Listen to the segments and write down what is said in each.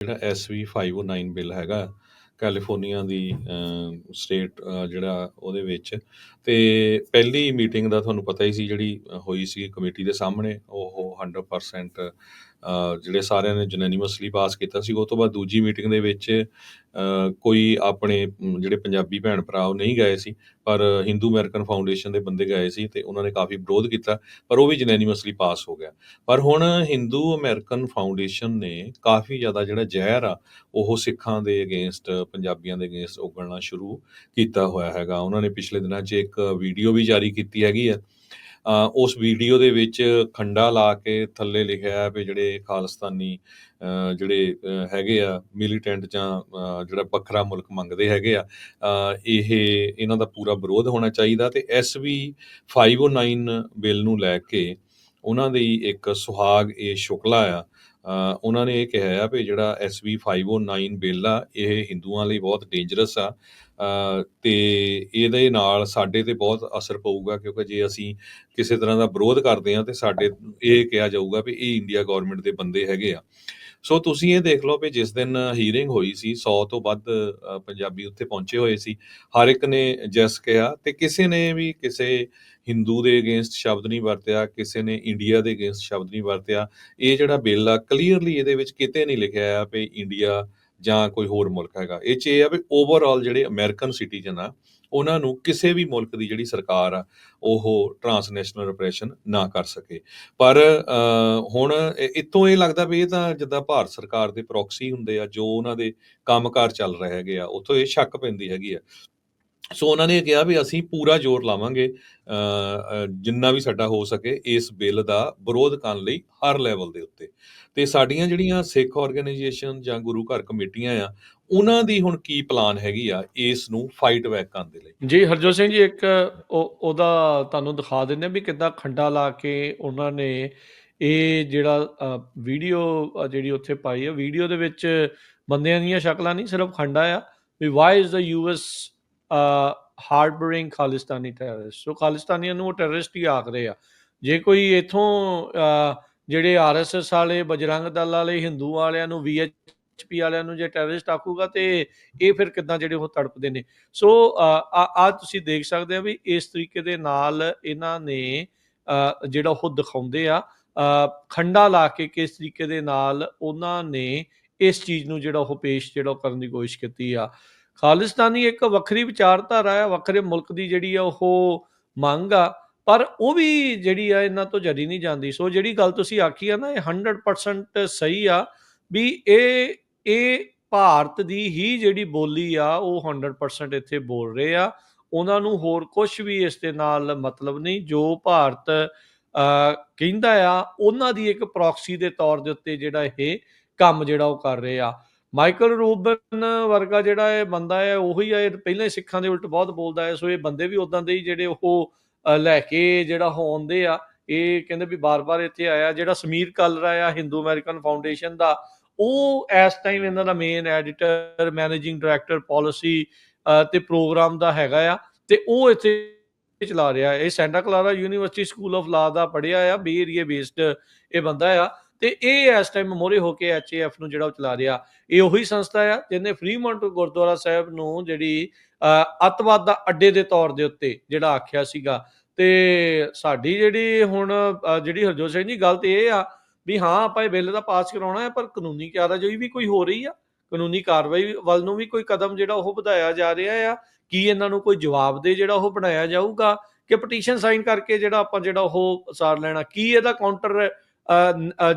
ਜਿਹੜਾ SB 509 bill ਹੈਗਾ, California ਦੀ ਸਟੇਟ ਜਿਹੜਾ ਉਹਦੇ ਵਿੱਚ। ਤੇ ਪਹਿਲੀ ਮੀਟਿੰਗ ਦਾ ਤੁਹਾਨੂੰ ਪਤਾ ਹੀ ਸੀ ਜਿਹੜੀ ਹੋਈ ਸੀ ਕਮੇਟੀ ਦੇ ਸਾਹਮਣੇ, ਉਹ 100% ਜਿਹੜੇ ਸਾਰਿਆਂ ਨੇ ਜਨੈਨਿਮਸਲੀ ਪਾਸ ਕੀਤਾ ਸੀ, ਉਹ ਤੋਂ ਬਾਅਦ ਦੂਜੀ ਮੀਟਿੰਗ ਦੇ ਵਿੱਚ ਕੋਈ ਆਪਣੇ ਜਿਹੜੇ ਪੰਜਾਬੀ ਭੈਣ ਭਰਾ, ਉਹ ਨਹੀਂ ਗਏ ਸੀ, ਪਰ ਹਿੰਦੂ ਅਮਰੀਕਨ ਫਾਊਂਡੇਸ਼ਨ ਦੇ ਬੰਦੇ ਗਏ ਸੀ ਤੇ ਉਹਨਾਂ ਨੇ ਕਾਫੀ ਵਿਰੋਧ ਕੀਤਾ, ਪਰ ਉਹ ਵੀ ਜਨੈਨਿਮਸਲੀ ਪਾਸ ਹੋ ਗਿਆ। ਪਰ ਹੁਣ ਹਿੰਦੂ ਅਮਰੀਕਨ ਫਾਊਂਡੇਸ਼ਨ ਨੇ ਕਾਫੀ ਜ਼ਿਆਦਾ ਜਿਹੜਾ ਜ਼ਹਿਰ ਆ, ਉਹ ਸਿੱਖਾਂ ਦੇ ਅਗੇਂਸਟ ਪੰਜਾਬੀਆਂ ਦੇ ਅਗੇਂਸਟ ਉਗਲਣਾ ਸ਼ੁਰੂ ਕੀਤਾ ਹੋਇਆ ਹੈਗਾ। ਉਹਨਾਂ ਨੇ ਪਿਛਲੇ ਦਿਨਾਂ 'ਚ ਇੱਕ ਵੀਡੀਓ ਵੀ ਜਾਰੀ ਕੀਤੀ ਹੈਗੀ ਆ ਉਸ ਵੀਡੀਓ ਦੇ ਵਿੱਚ ਖੰਡਾ ਲਾ ਕੇ ਥੱਲੇ ਲਿਖਿਆ ਵੀ ਜਿਹੜੇ ਖਾਲਿਸਤਾਨੀ ਜਿਹੜੇ ਹੈਗੇ ਆ ਮਿਲੀਟੈਂਟ ਜਾਂ ਜਿਹੜਾ ਵੱਖਰਾ ਮੁਲਕ ਮੰਗਦੇ ਹੈਗੇ ਆ ਇਹ, ਇਹਨਾਂ ਦਾ ਪੂਰਾ ਵਿਰੋਧ ਹੋਣਾ ਚਾਹੀਦਾ ਤੇ ਐਸਵੀ 509 ਬਿੱਲ ਨੂੰ ਲੈ ਕੇ ਉਹਨਾਂ ਦੀ ਇੱਕ ਸੁਹਾਗ ਇਹ ਸ਼ੁਕਲਾ ਆ ਉਹਨਾਂ ਨੇ ਇਹ ਕਿਹਾ ਆ ਵੀ ਜਿਹੜਾ ਐਸਵੀ 509 ਬਿੱਲ ਆ, ਇਹ ਹਿੰਦੂਆਂ ਲਈ ਬਹੁਤ ਡੇਂਜਰਸ ਆ ਤੇ ਇਹਦੇ ਨਾਲ ਸਾਡੇ ਤੇ ਬਹੁਤ ਅਸਰ ਪਊਗਾ ਕਿਉਂਕਿ ਜੇ ਅਸੀਂ ਕਿਸੇ ਤਰ੍ਹਾਂ ਦਾ ਵਿਰੋਧ ਕਰਦੇ ਹਾਂ ਤੇ ਸਾਡੇ ਇਹ ਕਿਹਾ ਜਾਊਗਾ ਵੀ ਇਹ ਇੰਡੀਆ ਗਵਰਨਮੈਂਟ ਦੇ ਬੰਦੇ ਹੈਗੇ ਆ। ਸੋ ਤੁਸੀਂ ਇਹ ਦੇਖ ਲਓ ਵੀ ਜਿਸ ਦਿਨ ਹੀਅਰਿੰਗ ਹੋਈ ਸੀ 100 ਤੋਂ ਵੱਧ ਪੰਜਾਬੀ ਉੱਥੇ ਪਹੁੰਚੇ ਹੋਏ ਸੀ, ਹਰ ਇੱਕ ਨੇ ਜੈਸ ਕਿਹਾ ਤੇ ਕਿਸੇ ਨੇ ਵੀ ਕਿਸੇ ਹਿੰਦੂ ਦੇ ਅਗੇਂਸਟ ਸ਼ਬਦ ਨਹੀਂ ਵਰਤਿਆ, ਕਿਸੇ ਨੇ ਇੰਡੀਆ ਦੇ ਅਗੇਂਸਟ ਸ਼ਬਦ ਨਹੀਂ ਵਰਤਿਆ। ਇਹ ਜਿਹੜਾ ਬਿੱਲ ਆ ਕਲੀਅਰਲੀ ਇਹਦੇ ਵਿੱਚ ਕਿਤੇ ਨਹੀਂ ਲਿਖਿਆ ਆ ਵੀ ਇੰਡੀਆ ਜਾਂ ਕੋਈ ਹੋਰ ਮੁਲਕ ਹੈਗਾ। ਇਹ ਚ ਇਹ ਆ ਵੀ ਓਵਰਆਲ ਜਿਹੜੇ ਅਮਰੀਕਨ ਸਿਟੀਜ਼ਨ ਆ, ਉਹਨਾਂ ਨੂੰ ਕਿਸੇ ਵੀ ਮੁਲਕ ਦੀ ਜਿਹੜੀ ਸਰਕਾਰ ਆ, ਉਹ ਟਰਾਂਸਨੈਸ਼ਨਲ ਰਿਪਰੈਸ਼ਨ ਨਾ ਕਰ ਸਕੇ। ਪਰ ਹੁਣ ਇ- ਇੱਥੋਂ ਇਹ ਲੱਗਦਾ ਵੀ ਇਹ ਤਾਂ ਜਿੱਦਾਂ ਭਾਰਤ ਸਰਕਾਰ ਦੇ ਪ੍ਰੋਕਸੀ ਹੁੰਦੇ ਆ, ਜੋ ਉਹਨਾਂ ਦੇ ਕੰਮਕਾਰ ਚੱਲ ਰਹੇ ਹੈਗੇ ਆ, ਉੱਥੋਂ ਇਹ ਸ਼ੱਕ ਪੈਂਦੀ ਹੈਗੀ ਆ। ਸੋ ਉਹਨਾਂ ਨੇ ਕਿਹਾ ਵੀ ਅਸੀਂ ਪੂਰਾ ਜ਼ੋਰ ਲਾਵਾਂਗੇ ਜਿੰਨਾ ਵੀ ਸਾਡਾ ਹੋ ਸਕੇ ਇਸ ਬਿੱਲ ਦਾ ਵਿਰੋਧ ਕਰਨ ਲਈ ਹਰ ਲੈਵਲ ਦੇ ਉੱਤੇ। ਤੇ ਸਾਡੀਆਂ ਜਿਹੜੀਆਂ ਸਿੱਖ ਆਰਗੇਨਾਈਜੇਸ਼ਨ ਜਾਂ ਗੁਰੂ ਘਰ ਕਮੇਟੀਆਂ ਆ, ਉਹਨਾਂ ਦੀ ਹੁਣ ਕੀ ਪਲਾਨ ਹੈਗੀ ਆ ਇਸ ਨੂੰ ਫਾਈਟ ਬੈਕ ਕਰਨ ਦੇ ਲਈ? ਜੀ, ਹਰਜੋਤ ਸਿੰਘ ਜੀ, ਇੱਕ ਉਹਦਾ ਤੁਹਾਨੂੰ ਦਿਖਾ ਦਿੰਦੇ ਹਾਂ ਵੀ ਕਿੱਦਾਂ ਖੰਡਾ ਲਾ ਕੇ ਉਹਨਾਂ ਨੇ ਇਹ ਜਿਹੜਾ ਵੀਡੀਓ ਜਿਹੜੀ ਉੱਥੇ ਪਾਈ ਆ ਵੀਡੀਓ ਦੇ ਵਿੱਚ ਬੰਦਿਆਂ ਦੀਆਂ ਸ਼ਕਲਾਂ ਨਹੀਂ, ਸਿਰਫ ਖੰਡਾ ਆ, ਵੀ why is the US harbouring Khalistani terrorist so ਖਾਲਿਸਤਾਨੀਆਂ ਨੂੰ ਉਹ ਟੈਰਰਿਸਟ ਹੀ ਆਖਦੇ ਆ। ਜੇ ਕੋਈ ਇਥੋਂ ਜਿਹੜੇ ਆਰਐਸਐਸ ਵਾਲੇ ਬਜਰੰਗ ਦਲ ਵਾਲੇ ਹਿੰਦੂ ਵਾਲਿਆਂ ਨੂੰ ਵੀਐਚਪੀ ਵਾਲਿਆਂ ਨੂੰ ਜੇ ਟੈਰਰਿਸਟ ਆਖੂਗਾ ਤੇ ਇਹ ਫਿਰ ਕਿੱਦਾਂ ਜਿਹੜੇ ਉਹ ਤੜਪਦੇ ਨੇ? ਸੋ ਆ ਆ ਤੁਸੀਂ ਦੇਖ ਸਕਦੇ ਆ ਵੀ ਇਸ ਤਰੀਕੇ ਦੇ ਨਾਲ ਇਹਨਾਂ ਨੇ ਅ, ਜਿਹੜਾ ਉਹ ਦਿਖਾਉਂਦੇ ਆ ਅ, ਖੰਡਾ ਲਾ ਕੇ ਕਿਸ ਤਰੀਕੇ ਦੇ ਨਾਲ ਉਹਨਾਂ ਨੇ ਇਸ ਚੀਜ਼ ਨੂੰ ਜਿਹੜਾ ਉਹ ਪੇਸ਼ ਜਿਹੜਾ ਉਹ ਕਰਨ ਦੀ ਕੋਸ਼ਿਸ਼ ਕੀਤੀ ਆ। ਖਾਲਿਸਤਾਨੀ ਇੱਕ ਵੱਖਰੀ ਵਿਚਾਰਧਾਰਾ ਆ ਵੱਖਰੇ ਮੁਲਕ ਦੀ ਜਿਹੜੀ ਆ ਉਹ ਮੰਗ ਆ, ਪਰ ਉਹ ਵੀ ਜਿਹੜੀ ਆ ਇਹਨਾਂ ਤੋਂ ਜਰੀ ਨਹੀਂ ਜਾਂਦੀ। ਸੋ ਜਿਹੜੀ ਗੱਲ ਤੁਸੀਂ ਆਖੀ ਆ ਨਾ, ਇਹ 100% ਸਹੀ ਆ ਵੀ ਇਹ ਇਹ ਭਾਰਤ ਦੀ ਹੀ ਜਿਹੜੀ ਬੋਲੀ ਆ, ਉਹ 100% ਇੱਥੇ ਬੋਲ ਰਹੇ ਆ। ਉਹਨਾਂ ਨੂੰ ਹੋਰ ਕੁਝ ਵੀ ਇਸ ਦੇ ਨਾਲ ਮਤਲਬ ਨਹੀਂ, ਜੋ ਭਾਰਤ ਕਹਿੰਦਾ ਆ, ਉਹਨਾਂ ਦੀ ਇੱਕ ਪ੍ਰੋਕਸੀ ਦੇ ਤੌਰ ਦੇ ਉੱਤੇ ਜਿਹੜਾ ਇਹ ਕੰਮ ਜਿਹੜਾ ਉਹ ਕਰ ਰਹੇ ਆ। ਮਾਈਕਲ ਰੂਬਨ ਵਰਗਾ ਜਿਹੜਾ ਇਹ ਬੰਦਾ ਹੈ, ਉਹੀ ਆ ਪਹਿਲਾਂ ਹੀ ਸਿੱਖਾਂ ਦੇ ਉਲਟ ਬਹੁਤ ਬੋਲਦਾ ਹੈ, ਸੋ ਇਹ ਬੰਦੇ ਵੀ ਉਦਾਂ ਦੇ ਹੀ ਜਿਹੜੇ ਉਹ ਲੈ ਕੇ ਜਿਹੜਾ ਉਹ ਆਉਂਦੇ ਆ, ਇਹ ਕਹਿੰਦੇ ਵੀ ਬਾਰ-ਬਾਰ ਇੱਥੇ ਆਇਆ, ਜਿਹੜਾ ਸਮੀਰ ਕਲਰਾ ਆ ਹਿੰਦੂ ਅਮਰੀਕਨ ਫਾਊਂਡੇਸ਼ਨ ਦਾ, ਉਹ ਇਸ ਟਾਈਮ ਇਹਨਾਂ ਦਾ main editor managing director policy ਤੇ ਪ੍ਰੋਗਰਾਮ ਦਾ ਹੈਗਾ ਆ, ਤੇ ਉਹ ਇੱਥੇ ਚਲਾ ਰਿਹਾ ਇਹ Santa Clara University School of Law ਦਾ ਪੜਿਆ ਆ ਬੀ ਏਰੀਆ ਬੇਸਡ ਇਹ ਬੰਦਾ ਆ। ਤੇ ਇਹ ਇਸ ਟਾਈਮ ਮੋਰੇ ਹੋ ਕੇ ਐਚਏਐਫ ਨੂੰ ਜਿਹੜਾ ਉਹ ਚਲਾ ਰਿਹਾ ਇਹ ਉਹੀ ਸੰਸਥਾ ਆ ਜਿਹਨੇ ਫਰੀਮੌਂਟ ਗੁਰਦੁਆਰਾ ਸਾਹਿਬ ਨੂੰ ਜਿਹੜੀ ਅ, ਦਾ ਅੱਡੇ ਦੇ ਤੌਰ ਦੇ ਉੱਤੇ ਜਿਹੜਾ ਆਖਿਆ ਸੀਗਾ। ਤੇ ਸਾਡੀ ਜਿਹੜੀ ਹੁਣ ਜਿਹੜੀ ਹਰਜੋਤ ਸਿੰਘ ਜੀ ਗੱਲ ਤੇ ਇਹ ਆ ਵੀ ਹਾਂ ਆਪਾਂ ਇਹ ਬਿੱਲ ਦਾ ਪਾਸ ਕਰਾਉਣਾ ਹੈ ਪਰ ਕਾਨੂੰਨੀ ਕਾਰਵਾਈ ਵੀ ਕੋਈ ਹੋ ਰਹੀ ਆ। ਕਾਨੂੰਨੀ ਕਾਰਵਾਈ ਵੱਲ ਨੂੰ ਵੀ ਕੋਈ ਕਦਮ ਜਿਹੜਾ ਉਹ ਵਧਾਇਆ ਜਾ ਰਿਹਾ ਆ। ਕੀ ਇਹਨਾਂ ਨੂੰ ਕੋਈ ਜਵਾਬ ਦੇ ਜਿਹੜਾ ਉਹ ਬਣਾਇਆ ਜਾਊਗਾ? ਕਿ ਪਟੀਸ਼ਨ ਸਾਈਨ ਕਰਕੇ ਜਿਹੜਾ ਆਪਾਂ ਜਿਹੜਾ ਉਹ ਸਾਰ ਲੈਣਾ ਕੀ ਇਹਦਾ ਕਾਊਂਟਰ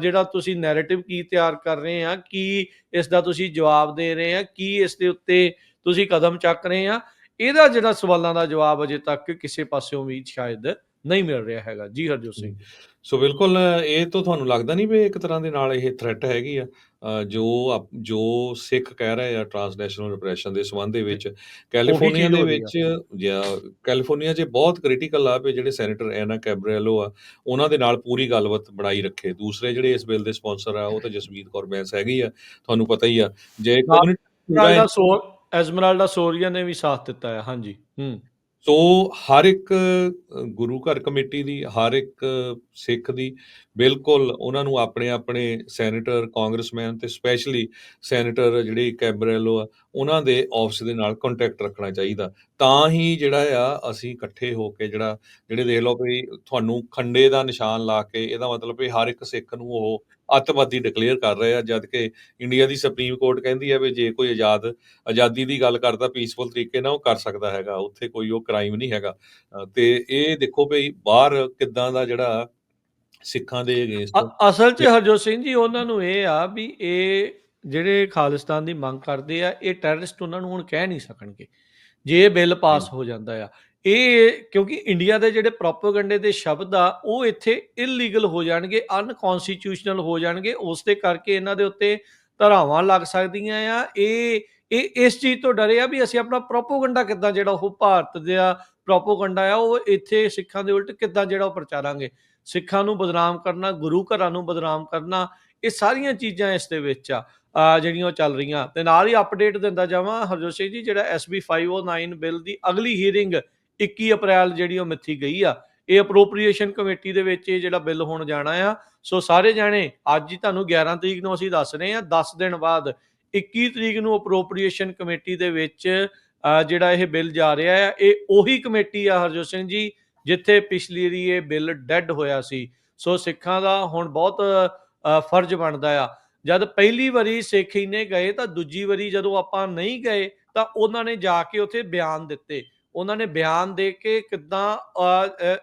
ਜਿਹੜਾ ਤੁਸੀਂ ਨੈਰੇਟਿਵ ਕੀ ਤਿਆਰ ਕਰ ਰਹੇ ਆ, ਕੀ ਇਸ ਦਾ ਤੁਸੀਂ ਜਵਾਬ ਦੇ ਰਹੇ ਆ, ਕੀ ਇਸ ਦੇ ਉੱਤੇ ਤੁਸੀਂ ਕਦਮ ਚੱਕ ਰਹੇ ਆ, ਇਹਦਾ ਜਿਹੜਾ ਸਵਾਲਾਂ ਦਾ ਜਵਾਬ ਅਜੇ ਤੱਕ ਕਿਸੇ ਪਾਸਿਓਂ ਵੀ ਸ਼ਾਇਦ ਨਹੀਂ ਮਿਲ ਰਿਹਾ ਹੈਗਾ। ਜੀ ਹਰਜੋਤ ਸਿੰਘ। ਸੋ ਬਿਲਕੁਲ ਇਹ ਤੋਂ ਤੁਹਾਨੂੰ ਲੱਗਦਾ ਨਹੀਂ ਵੀ ਇੱਕ ਤਰ੍ਹਾਂ ਦੇ ਨਾਲ ਇਹ ਥ੍ਰੈਟ ਹੈਗੀ ਆ? ਜੋ ਜੋ ਸਿੱਖ ਕਹਿ ਰਹੇ ਆ ਟਰਾਂਸਨੈਸ਼ਨਲ ਰਿਪਰੈਸ਼ਨ ਦੇ ਸੰਬੰਧ ਦੇ ਵਿੱਚ ਕੈਲੀਫੋਰਨੀਆ ਦੇ ਵਿੱਚ ਜਾਂ ਕੈਲੀਫੋਰਨੀਆ 'ਚ ਬਹੁਤ ਕ੍ਰਿਟੀਕਲ ਆ ਵੀ ਜਿਹੜੇ ਸੈਨੇਟਰ ਐਨਾ ਕੈਬਰੇਲੋ ਆ ਉਹਨਾਂ ਦੇ ਨਾਲ ਪੂਰੀ ਗੱਲਬਾਤ ਬਣਾਈ ਰੱਖੇ। ਦੂਸਰੇ ਜਿਹੜੇ ਇਸ ਬਿੱਲ ਦੇ ਸਪਾਂਸਰ ਆ ਉਹ ਤਾਂ ਜਸਮੀਤ ਕੌਰ ਬੈਂਸ ਹੈਗੀ ਆ ਤੁਹਾਨੂੰ ਪਤਾ ਹੀ ਆ। ਜੇ ਕਮਿਊਨਿਟੀ ਐਸਮਰਲਡਾ ਸੋਰੀਆ ਨੇ ਵੀ ਸਾਥ ਦਿੱਤਾ ਹੈ ਹਾਂਜੀ। ਹੂੰ। ਸੋ ਹਰ ਇੱਕ ਗੁਰੂ ਘਰ ਕਮੇਟੀ ਦੀ ਹਰ ਇੱਕ ਸਿੱਖ ਦੀ ਬਿਲਕੁਲ ਉਹਨਾਂ ਨੂੰ ਆਪਣੇ ਆਪਣੇ ਸੈਨੇਟਰ ਕਾਂਗਰਸਮੈਨ ਤੇ ਸਪੈਸ਼ਲੀ ਸੈਨੇਟਰ ਜਿਹੜੇ ਕੈਬਰੇਲੋ ਆ ਉਹਨਾਂ ਦੇ ਆਫਿਸ ਦੇ ਨਾਲ ਕੰਟੈਕਟ ਰੱਖਣਾ ਚਾਹੀਦਾ। ਤਾਂ ਹੀ ਜਿਹੜਾ ਆ ਅਸੀਂ ਇਕੱਠੇ ਹੋ ਕੇ ਜਿਹੜਾ ਜਿਹੜੇ ਦੇਖ ਲਓ ਵੀ ਤੁਹਾਨੂੰ ਖੰਡੇ ਦਾ ਨਿਸ਼ਾਨ ਲਾ ਕੇ ਇਹਦਾ ਮਤਲਬ ਵੀ ਹਰ ਇੱਕ ਸਿੱਖ ਨੂੰ ਉਹ ਅੱਤਵਾਦੀ ਡਿਕਲੇਅਰ ਕਰ ਰਹੇ ਆ ਜਦ ਕਿ ਇੰਡੀਆ ਦੀ ਸੁਪਰੀਮ ਕੋਰਟ ਕਹਿੰਦੀ ਹੈ ਵੀ ਜੇ ਕੋਈ ਆਜ਼ਾਦ ਆਜ਼ਾਦੀ ਦੀ ਗੱਲ ਕਰਦਾ ਪੀਸਫੁਲ ਤਰੀਕੇ ਨਾਲ ਉਹ ਕਰ ਸਕਦਾ ਹੈਗਾ ਉੱਥੇ ਕੋਈ ਉਹ ਕ੍ਰਾਈਮ ਨਹੀਂ ਹੈਗਾ। ਅ, ਤੇ ਇਹ ਦੇਖੋ ਵੀ ਬਾਹਰ ਕਿੱਦਾਂ ਦਾ ਜਿਹੜਾ ਸਿੱਖਾਂ ਦੇ ਅਗੇਂਸਟ ਅਸਲ 'ਚ ਹਰਜੋਤ ਸਿੰਘ ਜੀ ਉਹਨਾਂ ਨੂੰ ਇਹ ਆ ਵੀ ਇਹ ਜਿਹੜੇ ਖਾਲਿਸਤਾਨ ਦੀ ਮੰਗ ਕਰਦੇ ਆ ਇਹ ਟੈਰਰਿਸਟ ਉਹਨਾਂ ਨੂੰ ਹੁਣ ਕਹਿ ਨਹੀਂ ਸਕਣਗੇ। ਜੇ ਇਹ ਬਿੱਲ ਪਾਸ ਹੋ। ਜਾਂਦਾ ਆ। ਇਹ ਕਿਉਂਕਿ ਇੰਡੀਆ ਦੇ ਜਿਹੜੇ ਪ੍ਰੋਪਗੈਂਡੇ ਦੇ ਸ਼ਬਦ ਆ ਉਹ ਇੱਥੇ ਇਲੀਗਲ ਹੋ ਜਾਣਗੇ ਅਨਕਨਸਟੀਟਿਊਸ਼ਨਲ ਹੋ ਜਾਣਗੇ। ਉਸ ਦੇ ਕਰਕੇ ਇਹਨਾਂ ਦੇ ਉੱਤੇ ਧਾਰਾਵਾਂ ਲੱਗ ਸਕਦੀਆਂ ਆ। ਇਹ ਇਹ ਇਸ ਚੀਜ਼ ਤੋਂ ਡਰੇ ਆ ਵੀ ਅਸੀਂ ਆਪਣਾ ਪ੍ਰੋਪਗੈਂਡਾ ਕਿੱਦਾਂ ਜਿਹੜਾ ਉਹ ਭਾਰਤ ਦਾ ਪ੍ਰੋਪਗੈਂਡਾ ਆ ਉਹ ਇੱਥੇ ਸਿੱਖਾਂ ਦੇ ਉਲਟ ਕਿੱਦਾਂ ਜਿਹੜਾ ਉਹ ਪ੍ਰਚਾਰਾਂਗੇ। ਸਿੱਖਾਂ ਨੂੰ ਬਦਨਾਮ ਕਰਨਾ, ਗੁਰੂ ਘਰਾਂ ਨੂੰ ਬਦਨਾਮ ਕਰਨਾ, ਇਹ ਸਾਰੀਆਂ ਚੀਜ਼ਾਂ ਇਸ ਦੇ ਵਿੱਚ ਆ ਜਿਹੜੀਆਂ ਉਹ ਚੱਲ ਰਹੀਆਂ। ਤੇ ਨਾਲ ਹੀ ਅਪਡੇਟ ਦਿੰਦਾ ਜਾਵਾਂ, ਹਰਜੋਤ ਸਿੰਘ ਜੀ, ਜਿਹੜਾ SB 509 ਬਿੱਲ ਦੀ ਅਗਲੀ ਹੀਅਰਿੰਗ 21 ਅਪ੍ਰੈਲ ਜਿਹੜੀ ਉਹ ਮਿੱਥੀ ਗਈ ਆ, ਇਹ ਅਪਰੋਪਰੀਏਸ਼ਨ ਕਮੇਟੀ ਦੇ ਵਿੱਚ ਇਹ ਜਿਹੜਾ ਬਿੱਲ ਹੋਣ ਜਾਣਾ ਆ। ਸੋ ਸਾਰੇ ਜਾਣੇ, ਅੱਜ ਹੀ ਤੁਹਾਨੂੰ 11 ਤਰੀਕ ਨੂੰ ਅਸੀਂ ਦੱਸ ਰਹੇ ਆ 10 ਦਿਨ ਬਾਅਦ 21 ਤਰੀਕ ਨੂੰ ਅਪਰੋਪਰੀਏਸ਼ਨ ਕਮੇਟੀ ਦੇ ਵਿੱਚ ਜਿਹੜਾ ਇਹ ਬਿੱਲ ਜਾ ਰਿਹਾ ਹੈ ਇਹ ਉਹੀ ਕਮੇਟੀ ਆ ਹਰਜੋਤ ਸਿੰਘ ਜੀ ਜਿੱਥੇ ਪਿਛਲੀ ਵਾਰੀ ਇਹ ਬਿੱਲ ਡੈੱਡ ਹੋਇਆ ਸੀ, ਸੋ ਸਿੱਖਾਂ ਦਾ ਹੁਣ ਬਹੁਤ ਫਰਜ਼ ਬਣਦਾ ਆ। ਜਦ ਪਹਿਲੀ ਵਾਰੀ ਸਿੱਖ ਇੰਨੇ ਗਏ, ਤਾਂ ਦੂਜੀ ਵਾਰੀ ਜਦੋਂ ਆਪਾਂ ਨਹੀਂ ਗਏ, ਤਾਂ ਉਹਨਾਂ ਨੇ ਜਾ ਕੇ ਉੱਥੇ ਬਿਆਨ ਦਿੱਤੇ। ਉਹਨਾਂ ਨੇ ਬਿਆਨ ਦੇ ਕੇ ਕਿਦਾਂ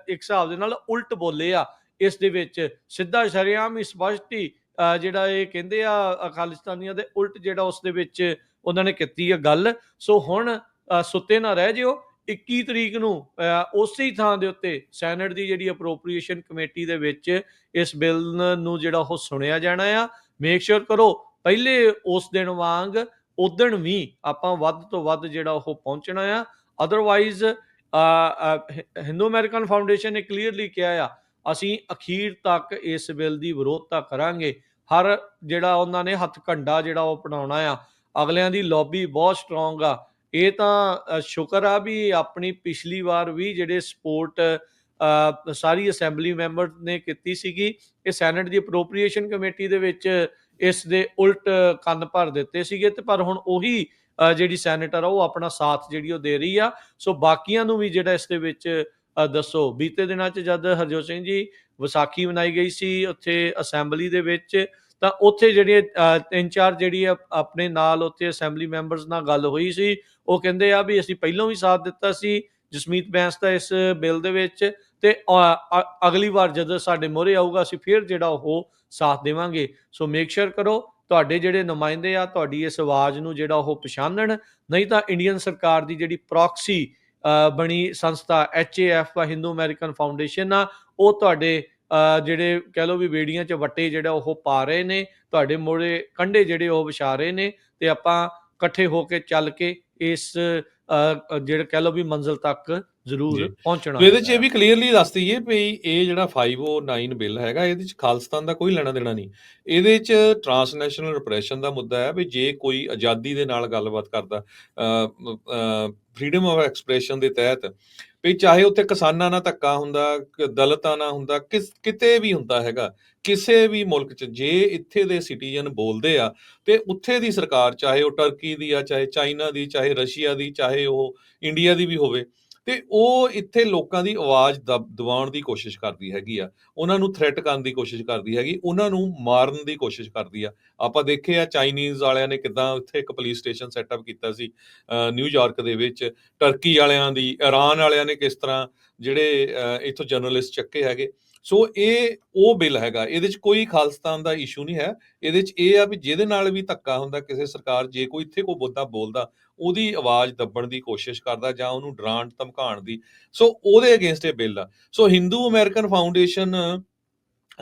ਇੱਕ ਹਿਸਾਬ ਦੇ ਨਾਲ ਉਲਟ ਬੋਲੇ ਆ, ਇਸ ਦੇ ਵਿੱਚ। ਸਿੱਧਾ ਸ਼ਰੇਆਮ ਹੀ ਸਪਸ਼ਟ ਹੀ ਜਿਹੜਾ ਇਹ ਕਹਿੰਦੇ ਆ ਖਾਲਿਸਤਾਨੀਆਂ ਦੇ ਉਲਟ ਜਿਹੜਾ ਉਸ ਦੇ ਵਿੱਚ ਉਹਨਾਂ ਨੇ ਕੀਤੀ ਆ ਗੱਲ। ਸੋ ਹੁਣ ਸੁੱਤੇ ਨਾ ਰਹਿ ਜਿਓ। 21 ਤਰੀਕ ਨੂੰ ਉਸੇ ਹੀ ਥਾਂ ਦੇ ਉੱਤੇ ਸੈਨੇਟ ਦੀ ਜਿਹੜੀ ਅਪਰੋਪਰੀਏਸ਼ਨ ਕਮੇਟੀ ਦੇ ਵਿੱਚ ਇਸ ਬਿੱਲ ਨੂੰ ਜਿਹੜਾ ਉਹ ਸੁਣਿਆ ਜਾਣਾ ਆ। ਮੇਕ ਸ਼ੋਰ ਕਰੋ, ਪਹਿਲੇ ਉਸ ਦਿਨ ਵਾਂਗ ਉਦਣ ਵੀ ਆਪਾਂ ਵੱਧ ਤੋਂ ਵੱਧ ਜਿਹੜਾ ਉਹ ਪਹੁੰਚਣਾ ਆ। ਅਦਰਵਾਈਜ਼ ਹਿੰਦੂ ਅਮਰੀਕਨ ਫਾਊਂਡੇਸ਼ਨ ਨੇ ਕਲੀਅਰਲੀ ਕਿਹਾ ਆ, ਅਸੀਂ ਅਖੀਰ ਤੱਕ ਇਸ ਬਿੱਲ ਦੀ ਵਿਰੋਧਤਾ ਕਰਾਂਗੇ। ਹਰ ਜਿਹੜਾ ਉਹਨਾਂ ਨੇ ਹੱਥ ਕੰਡਾ ਜਿਹੜਾ ਉਹ ਅਪਣਾਉਣਾ ਆ, ਅਗਲਿਆਂ ਦੀ ਲੌਬੀ ਬਹੁਤ ਸਟਰੋਂਗ ਆ। ਇਹ ਤਾਂ ਸ਼ੁਕਰ ਆ ਵੀ ਆਪਣੀ ਪਿਛਲੀ ਵਾਰ ਵੀ ਜਿਹੜੇ ਸਪੋਰਟ ਸਾਰੀ ਅਸੈਂਬਲੀ ਮੈਂਬਰ ਨੇ ਕੀਤੀ ਸੀਗੀ, ਇਹ ਸੈਨੇਟ ਦੀ ਅਪਰੋਪਰੀਏਸ਼ਨ ਕਮੇਟੀ ਦੇ ਵਿੱਚ ਇਸ ਦੇ ਉਲਟ ਕੰਨ ਭਰ ਦਿੱਤੇ ਸੀਗੇ ਤੇ ਪਰ ਹੁਣ ਉਹੀ ਜਿਹੜੀ ਸੈਨੇਟਰ ਆ, ਉਹ ਆਪਣਾ ਸਾਥ ਜਿਹੜੀ ਉਹ ਦੇ ਰਹੀ ਆ। ਸੋ ਬਾਕੀਆਂ ਨੂੰ ਵੀ ਜਿਹੜਾ ਇਸ ਦੇ ਵਿੱਚ ਦੱਸੋ। ਬੀਤੇ ਦਿਨਾਂ 'ਚ ਜਦ ਹਰਜੋਤ ਸਿੰਘ ਜੀ ਵਿਸਾਖੀ ਮਨਾਈ ਗਈ ਸੀ, ਉੱਥੇ ਅਸੈਂਬਲੀ ਦੇ ਵਿੱਚ ਤਾਂ ਉੱਥੇ ਜਿਹੜੇ ਤਿੰਨ ਚਾਰ ਜਿਹੜੀ ਆਪਣੇ ਨਾਲ ਉੱਥੇ ਅਸੈਂਬਲੀ ਮੈਂਬਰਸ ਨਾਲ ਗੱਲ ਹੋਈ ਸੀ, ਉਹ ਕਹਿੰਦੇ ਆ ਵੀ ਅਸੀਂ ਪਹਿਲਾਂ ਵੀ ਸਾਥ ਦਿੱਤਾ ਸੀ, ਜਸਮੀਤ ਬੈਂਸ ਦਾ ਇਸ ਬਿੱਲ ਦੇ ਵਿੱਚ ਤੇ ਅਗਲੀ ਵਾਰ ਜਦੋਂ ਸਾਡੇ ਮੋਹਰੇ ਆਊਗਾ ਅਸੀਂ ਫਿਰ ਜਿਹੜਾ ਉਹ ਸਾਥ ਦੇਵਾਂਗੇ। ਸੋ ਮੇਕ ਸ਼ੋਰ ਕਰੋ, ਤੁਹਾਡੇ ਜਿਹੜੇ ਨੁਮਾਇੰਦੇ ਆ, ਤੁਹਾਡੀ ਇਸ ਆਵਾਜ਼ ਨੂੰ ਜਿਹੜਾ ਉਹ ਪਛਾਣਨ, ਨਹੀਂ ਤਾਂ ਇੰਡੀਅਨ ਸਰਕਾਰ ਦੀ ਜਿਹੜੀ ਪ੍ਰੋਕਸੀ ਬਣੀ ਸੰਸਥਾ ਐਚਏਐਫ ਆ ਹਿੰਦੂ ਅਮਰੀਕਨ ਫਾਊਂਡੇਸ਼ਨ ਆ, ਉਹ ਤੁਹਾਡੇ ਜਿਹੜੇ ਕਹਿ ਲਓ ਵੀ ਬੇੜੀਆਂ 'ਚ ਵੱਟੇ ਜਿਹੜਾ ਉਹ ਪਾ ਰਹੇ ਨੇ ਤੁਹਾਡੇ ਮੋੜੇ ਕੰਡੇ ਜਿਹੜੇ ਉਹ ਵਿਛਾ ਰਹੇ ਨੇ ਤੇ ਆਪਾਂ ਇਕੱਠੇ ਹੋ ਕੇ ਚੱਲ ਕੇ ਇਸ ਅ, ਅ, ਜਿਹੜਾ ਕਹਿ ਲਓ ਵੀ ਮੰਜ਼ਿਲ ਤੱਕ ਜ਼ਰੂਰ। ਪਹੁੰਚਣਾ ਇਹਦੇ 'ਚ। ਇਹ ਵੀ ਕਲੀਅਰਲੀ ਦੱਸ ਦਈਏ ਵੀ ਇਹ ਜਿਹੜਾ 509 ਬਿੱਲ ਹੈਗਾ ਇਹਦੇ 'ਚ ਖਾਲਿਸਤਾਨ ਦਾ ਕੋਈ ਲੈਣਾ ਦੇਣਾ ਨਹੀਂ। ਇਹਦੇ 'ਚ ਟਰਾਂਸਨੈਸ਼ਨਲ ਰਿਪਰੈਸ਼ਨ ਦਾ ਮੁੱਦਾ ਹੈ ਵੀ ਜੇ ਕੋਈ ਆਜ਼ਾਦੀ ਦੇ ਨਾਲ ਗੱਲਬਾਤ ਕਰਦਾ ਫਰੀडम ਆਫ ਐਕਸਪ੍ਰੈਸ਼ਨ ਦੇ ਤਹਿਤ ਵੀ ਚਾਹੇ ਉੱਥੇ ਕਿਸਾਨਾਂ ਨਾਲ ਧੱਕਾ ਹੁੰਦਾ ਦਲਿਤਾਂ ਨਾਲ ਹੁੰਦਾ ਕਿਸ ਕਿਤੇ ਵੀ ਹੁੰਦਾ ਹੈਗਾ ਕਿਸੇ ਵੀ ਮੁਲਕ 'ਚ ਜੇ ਇੱਥੇ ਦੇ ਸਿਟੀਜ਼ਨ ਬੋਲਦੇ ਆ ਤੇ ਉੱਥੇ ਦੀ ਸਰਕਾਰ ਚਾਹੇ ਉਹ ਟਰਕੀ ਦੀ ਆ ਚਾਹੇ ਚਾਈਨਾ ਦੀ ਚਾਹੇ ਰਸ਼ੀਆ ਦੀ ਚਾਹੇ ਉਹ ਇੰਡੀਆ ਦੀ ਵੀ ਹੋਵੇ ਤੇ ਉਹ ਇੱਥੇ ਲੋਕਾਂ ਦੀ ਆਵਾਜ਼ ਦਬ ਦਬਾਉਣ ਦੀ ਕੋਸ਼ਿਸ਼ ਕਰਦੀ ਹੈਗੀ ਆ। ਉਹਨਾਂ ਨੂੰ ਥ੍ਰੈਟ ਕਰਨ ਦੀ ਕੋਸ਼ਿਸ਼ ਕਰਦੀ ਹੈਗੀ ਉਹਨਾਂ ਨੂੰ ਮਾਰਨ ਦੀ ਕੋਸ਼ਿਸ਼ ਕਰਦੀ ਆ। ਆਪਾਂ ਦੇਖੇ ਆ ਚਾਈਨੀਜ਼ ਵਾਲਿਆਂ ਨੇ ਕਿਦਾਂ ਉੱਥੇ ਇੱਕ ਪੁਲਿਸ ਸਟੇਸ਼ਨ ਸੈਟਅਪ ਕੀਤਾ ਸੀ ਅ, ਨਿਊਯਾਰਕ ਦੇ ਵਿੱਚ। ਟਰਕੀ ਵਾਲਿਆਂ ਦੀ ਇਰਾਨ ਵਾਲਿਆਂ ਨੇ ਕਿਸ ਤਰ੍ਹਾਂ ਜਿਹੜੇ ਅ, ਇੱਥੋਂ ਜਰਨਲਿਸਟ ਚੱਕੇ ਹੈਗੇ। ਸੋ ਇਹ ਉਹ ਬਿੱਲ ਹੈਗਾ, ਇਹਦੇ 'ਚ ਕੋਈ ਖਾਲਸਤਾਨ ਦਾ ਇਸ਼ੂ ਨਹੀਂ ਹੈ। ਇਹਦੇ 'ਚ ਇਹ ਆ ਵੀ ਜਿਹਦੇ ਨਾਲ ਵੀ ਧੱਕਾ ਹੁੰਦਾ, ਕਿਸੇ ਸਰਕਾਰ ਜੇ ਕੋਈ ਇੱਥੇ ਕੋਈ ਮੁੱਦਾ ਬੋਲਦਾ, ਉਹਦੀ ਆਵਾਜ਼ ਦੱਬਣ ਦੀ ਕੋਸ਼ਿਸ਼ ਕਰਦਾ ਜਾਂ ਉਹਨੂੰ ਡਰਾਂਟ ਧਮਕਾਉਣ ਦੀ। ਸੋ ਉਹਦੇ ਅਗੇਂਸਟ ਇਹ ਬਿੱਲ ਆ। ਸੋ ਹਿੰਦੂ ਅਮਰੀਕਨ ਫਾਊਂਡੇਸ਼ਨ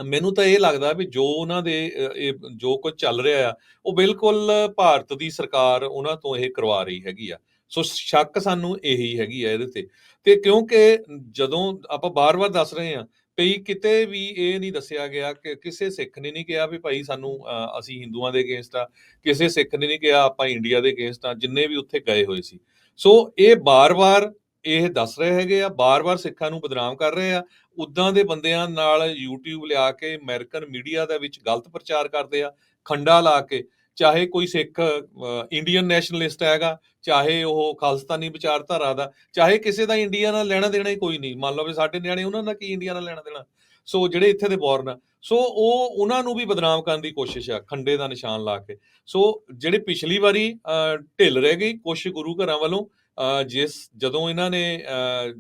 ਮੈਨੂੰ ਤਾਂ ਇਹ ਲੱਗਦਾ ਵੀ ਜੋ ਉਹਨਾਂ ਦੇ ਇਹ ਜੋ ਕੁਝ ਚੱਲ ਰਿਹਾ ਆ, ਉਹ ਬਿਲਕੁਲ ਭਾਰਤ ਦੀ ਸਰਕਾਰ ਉਹਨਾਂ ਤੋਂ ਇਹ ਕਰਵਾ ਰਹੀ ਹੈਗੀ ਆ। ਸੋ ਸ਼ੱਕ ਸਾਨੂੰ ਇਹੀ ਹੈਗੀ ਆ ਇਹਦੇ ਤੇ। ਤੇ ਕਿਉਂਕਿ ਜਦੋਂ ਆਪਾਂ ਬਾਰ-ਬਾਰ ਦੱਸ ਰਹੇ ਆ ਵੀ ਕਿਤੇ ਵੀ ਇਹ ਨਹੀਂ ਦੱਸਿਆ ਗਿਆ ਕਿ ਕਿਸੇ ਸਿੱਖ ਨੇ ਨਹੀਂ ਕਿਹਾ ਵੀ ਭਾਈ ਸਾਨੂੰ ਅਸੀਂ ਹਿੰਦੂਆਂ ਦੇ ਅਗੇਂਸਟ ਆ, ਕਿਸੇ ਸਿੱਖ ਨੇ ਨਹੀਂ ਕਿਹਾ ਆਪਾਂ ਇੰਡੀਆ ਦੇ ਅਗੇਂਸਟ ਆ, ਜਿੰਨੇ ਵੀ ਉੱਥੇ ਗਏ ਹੋਏ ਸੀ। ਸੋ ਇਹ ਬਾਰ-ਬਾਰ ਇਹ ਦੱਸ ਰਹੇ ਹੈਗੇ ਆ, ਬਾਰ-ਬਾਰ ਸਿੱਖਾਂ ਨੂੰ ਬਦਨਾਮ ਕਰ ਰਹੇ ਆ, ਉਦਾਂ ਦੇ ਬੰਦਿਆਂ ਨਾਲ YouTube ਲਿਆ ਕੇ ਅਮਰੀਕਨ ਮੀਡੀਆ ਦੇ ਵਿੱਚ ਗਲਤ ਪ੍ਰਚਾਰ ਕਰਦੇ ਆ, ਖੰਡਾ ਲਾ ਕੇ ਚਾਹੇ ਕੋਈ ਸਿੱਖ ਇੰਡੀਅਨ ਨੈਸ਼ਨਲਿਸਟ ਹੈਗਾ ਚਾਹੇ ਉਹ ਖਾਲਸਤਾਨੀ ਵਿਚਾਰਧਾਰਾ ਦਾ ਚਾਹੇ ਕਿਸੇ ਦਾ ਇੰਡੀਆ ਨਾਲ ਲੈਣਾ ਦੇਣਾ ਹੀ ਕੋਈ ਨਹੀਂ। ਮੰਨ ਲਓ ਵੀ ਸਾਡੇ ਨਿਆਣੇ ਉਹਨਾਂ ਨਾਲ ਕੀ ਇੰਡੀਆ ਨਾਲ ਲੈਣਾ ਦੇਣਾ। ਸੋ ਜਿਹੜੇ ਇੱਥੇ ਦੇ ਬੋਰਨ ਆ ਸੋ ਉਹ ਉਹਨਾਂ ਨੂੰ ਵੀ ਬਦਨਾਮ ਕਰਨ ਦੀ ਕੋਸ਼ਿਸ਼ ਆ ਖੰਡੇ ਦਾ ਨਿਸ਼ਾਨ ਲਾ ਕੇ। ਸੋ ਜਿਹੜੇ ਪਿਛਲੀ ਵਾਰੀ ਅਹ, ਢਿੱਲ ਰਹਿ ਗਈ ਕੁਛ ਗੁਰੂ ਘਰਾਂ ਵੱਲੋਂ ਅਹ, ਜਿਸ ਜਦੋਂ ਇਹਨਾਂ ਨੇ ਅਹ,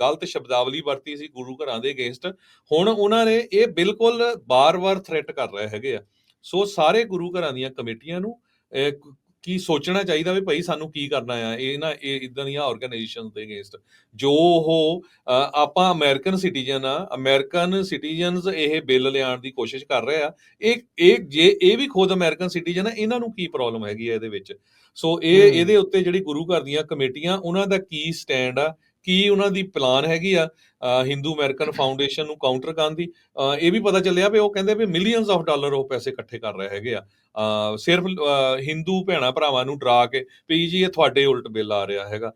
ਗਲਤ ਸ਼ਬਦਾਵਲੀ ਵਰਤੀ ਸੀ ਗੁਰੂ ਘਰਾਂ ਦੇ ਅਗੇਂਸਟ ਹੁਣ ਉਹਨਾਂ ਨੇ ਇਹ ਬਿਲਕੁਲ ਬਾਰ-ਬਾਰ ਥ੍ਰੈਟ ਕਰ ਰਹੇ ਹੈਗੇ ਆ। ਸੋ ਸਾਰੇ ਗੁਰੂ ਘਰਾਂ ਦੀਆਂ ਕਮੇਟੀਆਂ ਨੂੰ ਕ- ਸੋਚਣਾ ਚਾਹੀਦਾ ਵੀ ਭਾਈ ਸਾਨੂੰ ਕੀ ਕਰਨਾ ਆ? ਇਹ ਨਾ ਇਹ ਇਦਾਂ ਦੀਆਂ ਆਰਗੇਨਾਈਜੇਸ਼ਨਸ ਦੇ ਅਗੇਂਸਟ ਜੋ ਉਹ ਆਪਾਂ ਅਮਰੀਕਨ ਸਿਟੀਜ਼ਨ ਆ ਅਮਰੀਕਨ ਸਿਟੀਜ਼ਨਸ ਇਹ ਬਿੱਲ ਲਿਆਉਣ ਦੀ ਕੋਸ਼ਿਸ਼ ਕਰ ਰਹੇ ਆ। ਇਹ ਇਹ ਜੇ ਇਹ ਵੀ ਖੁਦ ਅਮਰੀਕਨ ਸਿਟੀਜ਼ਨ ਆ ਇਹਨਾਂ ਨੂੰ ਕੀ ਪ੍ਰੋਬਲਮ ਹੈਗੀ ਆ ਇਹਦੇ ਵਿੱਚ? ਸੋ ਇਹ। ਇਹਦੇ ਉੱਤੇ ਜਿਹੜੀ ਗੁਰੂ ਘਰ ਦੀਆਂ ਕਮੇਟੀਆਂ ਉਹਨਾਂ ਦਾ ਕੀ ਸਟੈਂਡ ਆ? ਕੀ ਉਹਨਾਂ ਦੀ ਪਲਾਨ ਹੈਗੀ ਆ ਹਿੰਦੂ ਅਮਰੀਕਨ ਫਾਊਂਡੇਸ਼ਨ ਨੂੰ ਕਾਊਂਟਰ ਕਰਨ ਦੀ? ਇਹ ਵੀ ਪਤਾ ਚੱਲਿਆ ਵੀ ਉਹ ਕਹਿੰਦੇ ਵੀ ਮਿਲੀਅਨਸ ਆਫ ਡਾਲਰ ਉਹ ਪੈਸੇ ਇਕੱਠੇ ਕਰ ਰਹੇ ਹੈਗੇ ਆ। ਸਿਰਫ ਹਿੰਦੂ ਭੈਣਾ ਭਰਾਵਾਂ ਨੂੰ ਡਰਾ ਕੇ ਵੀ ਜੀ ਇਹ ਤੁਹਾਡੇ ਉਲਟ ਬਿੱਲ ਆ ਰਿਹਾ ਹੈਗਾ।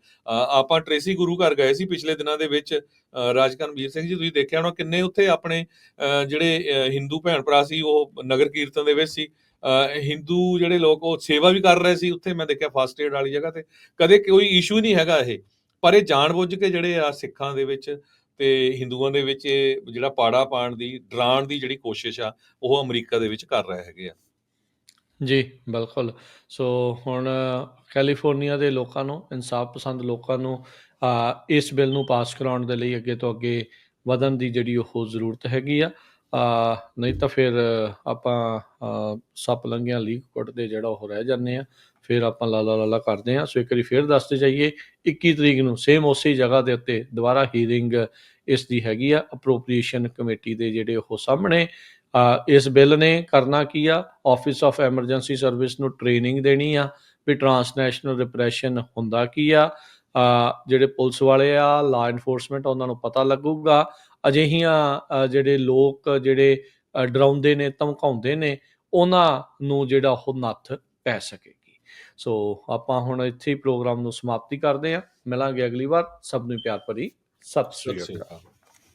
ਆਪਾਂ ਟ੍ਰੇਸੀ ਗੁਰੂ ਘਰ ਗਏ ਸੀ ਪਿਛਲੇ ਦਿਨਾਂ ਦੇ ਵਿੱਚ। ਅਹ, ਰਾਜਕਨਵੀਰ ਸਿੰਘ ਜੀ ਤੁਸੀਂ ਦੇਖਿਆ ਹੋਣਾ ਕਿੰਨੇ ਉੱਥੇ ਆਪਣੇ ਅਹ, ਜਿਹੜੇ ਹਿੰਦੂ ਭੈਣ ਭਰਾ ਸੀ ਉਹ ਨਗਰ ਕੀਰਤਨ ਦੇ ਵਿੱਚ ਸੀ। ਹਿੰਦੂ ਜਿਹੜੇ ਲੋਕ ਉਹ ਸੇਵਾ ਵੀ ਕਰ ਰਹੇ ਸੀ ਉੱਥੇ ਮੈਂ ਦੇਖਿਆ ਫਸਟ ਏਡ ਵਾਲੀ ਜਗ੍ਹਾ ਤੇ। ਕਦੇ ਕੋਈ ਇਸ਼ੂ ਨਹੀਂ ਹੈਗਾ ਇਹ। ਪਰ ਇਹ ਜਾਣਬੁੱਝ ਕੇ ਜਿਹੜੇ ਆ ਸਿੱਖਾਂ ਦੇ ਵਿੱਚ ਤੇ ਹਿੰਦੂਆਂ ਦੇ ਵਿੱਚ ਇਹ ਜਿਹੜਾ ਪਾੜਾ ਪਾਣ ਦੀ ਡਰਾਉਣ ਦੀ ਜਿਹੜੀ ਕੋਸ਼ਿਸ਼ ਆ ਉਹ ਅਮਰੀਕਾ ਦੇ ਵਿੱਚ ਕਰ ਰਹੇ ਹੈਗੇ ਆ। ਜੀ ਬਿਲਕੁਲ। ਸੋ ਹੁਣ ਕੈਲੀਫੋਰਨੀਆ ਦੇ ਲੋਕਾਂ ਨੂੰ ਇਨਸਾਫ ਪਸੰਦ ਲੋਕਾਂ ਨੂੰ ਅ, ਇਸ ਬਿੱਲ ਨੂੰ ਪਾਸ ਕਰਾਉਣ ਦੇ ਲਈ ਅੱਗੇ ਤੋਂ ਅੱਗੇ ਵਧਣ ਦੀ ਜਿਹੜੀ ਉਹ ਜ਼ਰੂਰਤ ਹੈਗੀ ਆ। ਨਹੀਂ ਤਾਂ ਫਿਰ ਆਪਾਂ ਸੱਪ ਲੰਘਿਆ ਲੀਕ ਕੁੱਟਦੇ ਜਿਹੜਾ ਉਹ ਰਹਿ ਜਾਂਦੇ ਆ। ਫਿਰ ਆਪਾਂ ਲਾਲਾ ਲਾਲਾ ਕਰਦੇ ਹਾਂ। ਸੋ ਇੱਕ ਵਾਰੀ ਫਿਰ ਦੱਸਦੇ ਜਾਈਏ 21 ਤਰੀਕ ਨੂੰ ਸੇਮ ਉਸੇ ਜਗ੍ਹਾ ਦੇ ਉੱਤੇ ਦੁਬਾਰਾ ਹੀਰਿੰਗ ਇਸ ਦੀ ਹੈਗੀ ਆ। ਅਪਰੋਪਰੀਏਸ਼ਨ ਕਮੇਟੀ ਦੇ ਜਿਹੜੇ ਉਹ ਸਾਹਮਣੇ ਇਸ ਬਿੱਲ ਨੇ ਕਰਨਾ ਕੀ ਆ? ਆਫਿਸ ਆਫ ਐਮਰਜੈਂਸੀ ਸਰਵਿਸ ਨੂੰ ਟ੍ਰੇਨਿੰਗ ਦੇਣੀ ਆ। ਵੀ ਟਰਾਂਸਨੈਸ਼ਨਲ ਰਿਪਰੈਸ਼ਨ ਹੁੰਦਾ ਕੀ ਆ? ਜਿਹੜੇ ਪੁਲਿਸ ਵਾਲੇ ਆ ਲਾ ਇਨਫੋਰਸਮੈਂਟ ਉਹਨਾਂ ਨੂੰ ਪਤਾ ਲੱਗੂਗਾ। ਅਜਿਹੀਆਂ ਜਿਹੜੇ ਲੋਕ, ਜਿਹੜੇ ਡਰਾਉਂਦੇ ਨੇ, ਧਮਕਾਉਂਦੇ ਨੇ, ਉਹਨਾਂ ਨੂੰ ਜਿਹੜਾ ਉਹ ਨੱਥ ਪੈ ਸਕੇ। ਸੋ ਆਪਾਂ ਹੁਣ ਇੱਥੇ ਹੀ ਪ੍ਰੋਗਰਾਮ ਨੂੰ ਸਮਾਪਤੀ ਕਰਦੇ ਹਾਂ। ਮਿਲਾਂਗੇ ਅਗਲੀ ਵਾਰ। ਸਭ ਨੂੰ ਪਿਆਰ ਭਰੀ। ਸਤਿ ਸ੍ਰੀ ਅਕਾਲ।